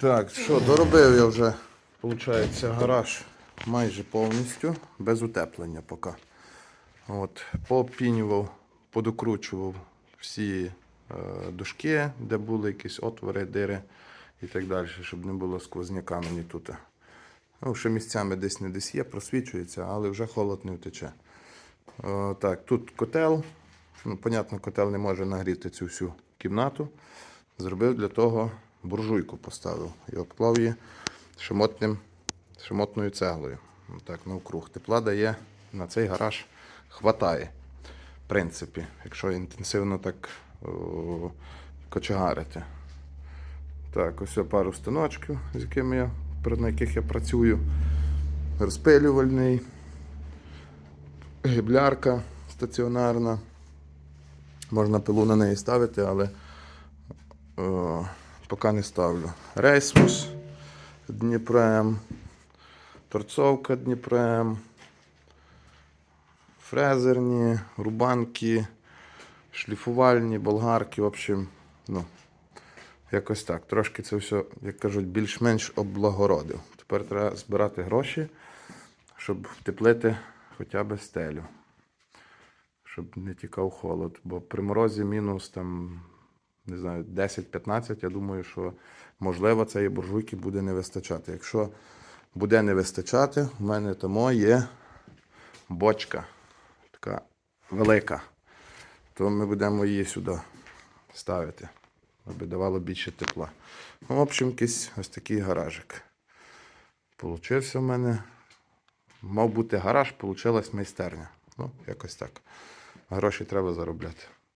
Так, що, доробив я вже, виходить, гараж майже повністю, без утеплення поки. От, поопінював, подокручував всі е, дужки, де були якісь отвори, дири і так далі, щоб не було сквозняка мені тут. Ну, ще місцями десь не десь є, просвічується, але вже холод не втече. Е, так, тут котел. Ну, понятно, котел не може нагріти цю всю кімнату. Зробив для того буржуйку поставив і обклав її шамотним, шамотною цеглою. Так, навкруг. Тепла дає на цей гараж хватає. В принципі, якщо інтенсивно так о, кочегарити. Так, ось пару станочків, з якими я, на яких я працюю. Розпилювальний, гіблярка стаціонарна. Можна пилу на неї ставити, але о, поки не ставлю. Рейсмус Дніпрем, торцовка Дніпрем, фрезерні, рубанки, шліфувальні, болгарки, в общем, ну, якось так. Трошки це все, як кажуть, більш-менш облагородив. Тепер треба збирати гроші, щоб втеплити хоча б стелю. Щоб не тікав холод. Бо при морозі мінус там, не знаю, 10-15, я думаю, що можливо цієї буржуйки буде не вистачати. Якщо буде не вистачати, в мене тому є бочка така велика. То ми будемо її сюди ставити, аби давало більше тепла. Ну, в общем, якийсь ось такий гаражик. Получився в мене. Мав бути гараж, получилась майстерня. Ну, якось так. Гроші треба заробляти.